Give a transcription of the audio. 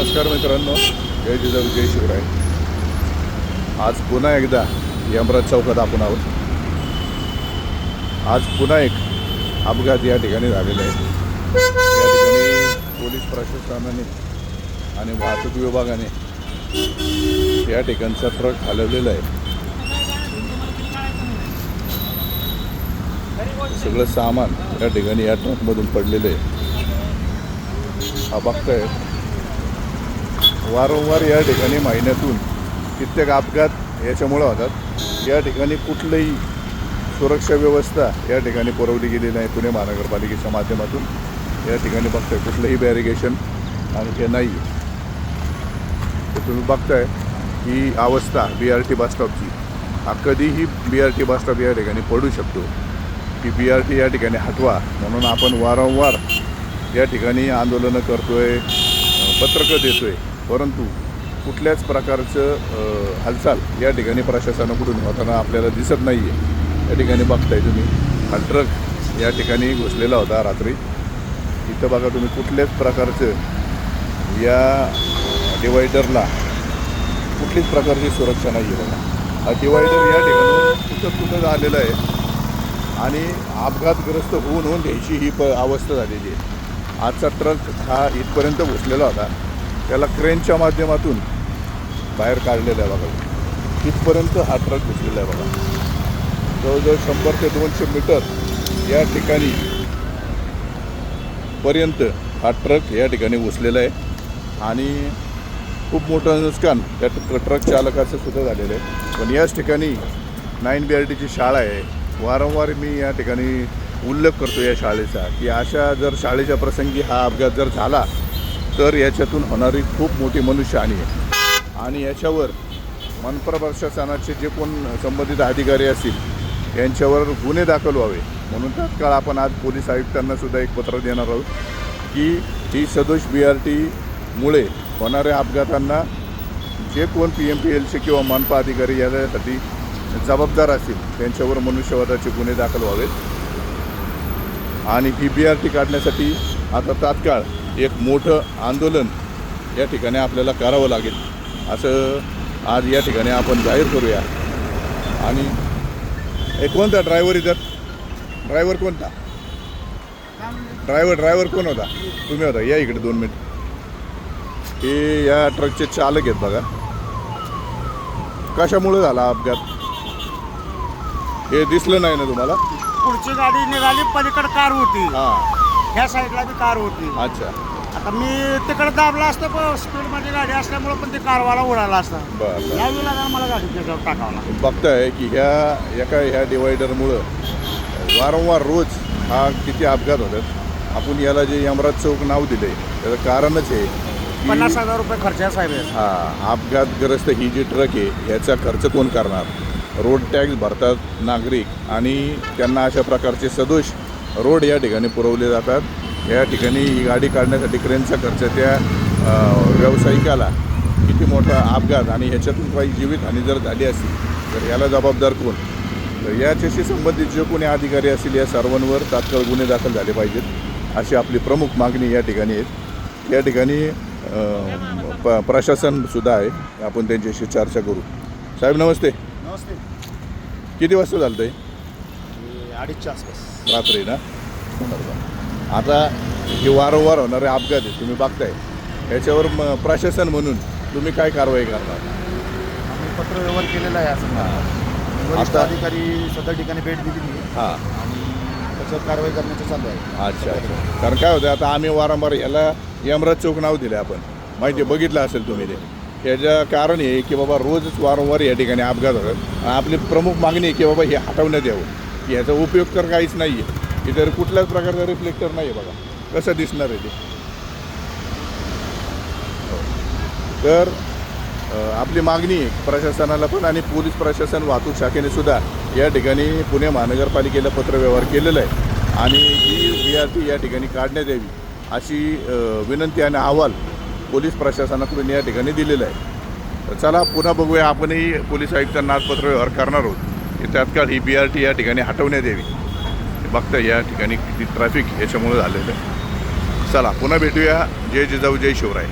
नमस्कार मित्रांनो. जय जिजाऊ जय शिवराय. आज पुन्हा एकदा यमराज चौकात आपण आहोत. आज पुन्हा एक अपघात या ठिकाणी झालेला आहे. या ठिकाणी पोलीस प्रशासनाने आणि वाहतूक विभागाने या ठिकाणचा ट्रक हलवलेला आहे. सगळं सामान या ठिकाणी या ट्रकमधून पडलेलं आहे. हा बघताय. वारंवार या ठिकाणी महिन्यातून कित्येक अपघात याच्यामुळं होतात. या ठिकाणी कुठलंही सुरक्षा व्यवस्था या ठिकाणी पुरवली गेली नाही. पुणे महानगरपालिकेच्या माध्यमातून. या ठिकाणी बघताय कुठलंही बॅरिगेशन आणि हे नाही तर तुम्ही बघताय ही अवस्था बी आर टी बसस्टॉपची हा कधीही बी आर टी बसस्टॉप या ठिकाणी पडू शकतो. की बी आर टी या ठिकाणी हटवा. म्हणून आपण वारंवार या ठिकाणी आंदोलनं करतोय आहे पत्रकं देतोय. परंतु कुठल्याच प्रकारचं हालचाल या ठिकाणी प्रशासनाकडून होताना आपल्याला दिसत नाही आहे या ठिकाणी बघताय तुम्ही. हा ट्रक या ठिकाणी घुसलेला होता रात्री. इथं बघा तुम्ही कुठल्याच प्रकारचं या डिवायडरला कुठलीच प्रकारची सुरक्षा नाही आहे बघा. हा डिवायडर या ठिकाणी कुठं कुठं झालेलं आहे आणि अपघातग्रस्त होऊन होऊन घ्यायची ही प अवस्था झालेली आहे. आजचा ट्रक हा इथपर्यंत घुसलेला होता. त्याला क्रेनच्या माध्यमातून बाहेर काढलेलं आहे बघा. तिथपर्यंत हा ट्रक घुसलेला आहे बघा. जवळजवळ शंभर ते दोनशे मीटर या ठिकाणी पर्यंत हा ट्रक या ठिकाणी घुसलेला आहे. आणि खूप मोठं नुकसान त्या ट्रक ट्रक चालकाचं सुद्धा झालेलं आहे. पण याच ठिकाणी नाईन बी आर टीची शाळा आहे. वारंवार मी या ठिकाणी उल्लेख करतो या शाळेचा की अशा जर शाळेच्या प्रसंगी हा अपघात जर झाला तर याच्यातून होणारी खूप मोठी मनुष्यहानी आहे. आणि याच्यावर मनपा प्रशासनाचे जे कोण संबंधित अधिकारी असतील यांच्यावर गुन्हे दाखल व्हावे. म्हणून तात्काळ आपण आज पोलीस आयुक्तांनासुद्धा एक पत्र देणार आहोत की ही सदोष बी आर टीमुळे होणाऱ्या अपघातांना जे कोण पी एम पी एलचे किंवा मनपा अधिकारी यासाठी जबाबदार असतील त्यांच्यावर मनुष्यवादाचे गुन्हे दाखल व्हावेत. आणि ही बी आर टी काढण्यासाठी आता तात्काळ एक मोठं आंदोलन या ठिकाणी आपल्याला करावं लागेल असं आज या ठिकाणी आपण जाहीर करूया. आणि हे कोणता ड्रायव्हर इथं. ड्रायव्हर कोणता? ड्रायव्हर ड्रायव्हर कोण होता? तुम्ही होता. या इकडे दोन मिनिट. हे या ट्रकचे चालक आहेत बघा. कशामुळे झाला अपघात? हे दिसलं नाही ना तुम्हाला? पुढची गाडी निघाली पलीकडे कार होती. हां. ह्या साईडला बी कार होती. अच्छा. आता मी तिकडे दाबला असतं पण स्पीडमध्ये गाडी असल्यामुळे पण ते कारवाला उडाला असता. बरं बरं. मला गाडी त्याच्यावर टाकावं लागलं बघताय की ह्या एका ह्या डिवायडरमुळं वारंवार रोज हा किती अपघात होतात. आपण याला जे यमराज चौक नाव दिले त्याचं कारणच आहे की पन्नास हजार रुपये खर्च आहे साहेब याचा. हा अपघातग्रस्त ही जी ट्रक आहे ह्याचा खर्च कोण करणार? रोड टॅक्स भरतात नागरिक आणि त्यांना अशा प्रकारचे सदोष रोड या ठिकाणी पुरवले जातात. या ठिकाणी ही गाडी काढण्यासाठी क्रेनचा खर्च त्या व्यावसायिकाला किती मोठा अपघात आणि ह्याच्यातून काही जीवितहानी जर झाली असती तर याला जबाबदार कोण? तर याच्याशी संबंधित जे कोणी अधिकारी असतील या सर्वांवर तात्काळ गुन्हे दाखल झाले पाहिजेत अशी आपली प्रमुख मागणी या ठिकाणी आहे. या ठिकाणी प प्रशासनसुद्धा आहे. आपण त्यांच्याशी चर्चा करू. साहेब नमस्ते. नमस्ते. किती वाजता झालं ते अडीचच्या आसपास. रात्री ना? आता हे वारंवार होणारे अपघात आहे तुम्ही बघताय. याच्यावर म प्रशासन म्हणून तुम्ही काय कारवाई करणार? आम्ही पत्र व्यवहार केलेला आहे असं वरिष्ठ आता- अधिकारी सदर ठिकाणी भेट दिलेली आहे. हां. आणि त्याच्यावर कारवाई करण्याचं चालू आहे. अच्छा अच्छा. कारण काय होतं आता आम्ही वारंवार याला यमराज चौक नाव दिले आपण. माहिती आहे, बघितलं असेल तुम्ही ते. याचं कारण हे की बाबा रोजच वारंवार या ठिकाणी अपघात होतात. आणि आपली प्रमुख मागणी आहे की बाबा हे हटवण्यात यावं. की ह्याचा उपयोग तर काहीच नाही आहे इतर कुठल्याच प्रकारचा रिफ्लेक्टर नाही आहे बघा. कसं दिसणार आहे ते? तर आपली मागणी प्रशासनाला पण आणि पोलीस प्रशासन वाहतूक शाखेने सुद्धा या ठिकाणी पुणे महानगरपालिकेला पत्रव्यवहार केलेला आहे. आणि ही बी आर टी या ठिकाणी काढण्यात यावी अशी विनंती आणि अहवाल पोलीस प्रशासनाकडून या ठिकाणी दिलेला आहे. तर चला पुन्हा बघूया. आपणही पोलीस आयुक्तांना आज पत्रव्यवहार करणार आहोत. की तात्काळ ही बी आर टी या ठिकाणी हटवण्यात यावी. बघता या ठिकाणी किती ट्रॅफिक याच्यामुळे झालेलं आहे. चला पुन्हा भेटूया. जय जिजाऊ जय शिवराय.